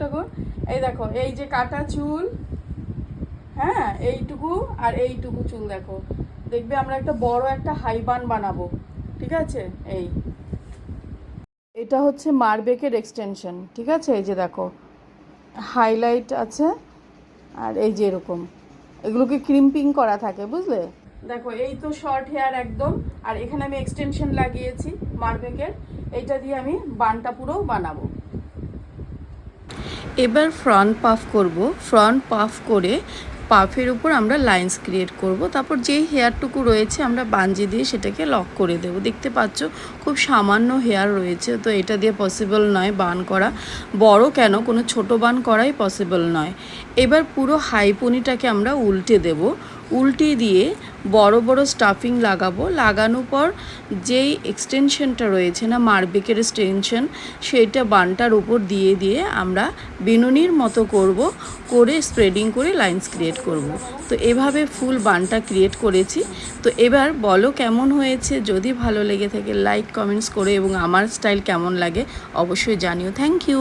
ঠাকুর এই দেখো, এই যে কাটা চুল হ্যাঁ এইটুকু আর এইটুকু চুল দেখো। দেখবে আমরা একটা বড় একটা হাইবান বানাবো, ঠিক আছে? এই। এটা হচ্ছে মারবেকের এক্সটেনশন ঠিক আছে? এই যে দেখো হাইলাইট আছে, আর এই যে এরকম। এগুলোকে ক্রিম্পিং করা থাকে, বুঝলে? দেখো, এই তো শর্ট হেয়ার একদম, আর এখানে আমি এক্সটেনশন লাগিয়েছি মারবেকের। এইটা দিয়ে আমি বানটা পুরো বানাবো। এবার ফ্রন্ট পাফ করব। ফ্রন্ট পাফ করে পাফের উপর আমরা লাইন্স ক্রিয়েট করব। তারপর যেই হেয়ারটুকু রয়েছে, আমরা বাঞ্জি দিয়ে সেটাকে লক করে দেব। দেখতে পাচ্ছ, খুব সামান্য হেয়ার রয়েছে। তো এটা দিয়ে পসিবল নয় বান করা। বড় কেন? কোনো ছোট বান করাই পসিবল নয়। এবার পুরো হাই পনিটাকে আমরা উল্টে দেব। উল্টে দিয়ে বড় বড় স্টাফিং লাগাবো। লাগানোর পর যেই এক্সটেনশনটা রয়েছে না, মারবেকের এক্সটেনশন সেইটা বানটার উপর দিয়ে দিয়ে আমরা বিনুনির মতো করব, করে স্প্রেডিং করে লাইন্স ক্রিয়েট করব। তো এভাবে ফুল বানটা ক্রিয়েট করেছি। তো এবার বলো কেমন হয়েছে? যদি ভালো লেগে থাকে লাইক কমেন্টস করে এবং আমার স্টাইল কেমন লাগে, অবশ্যই জানিও। Thank you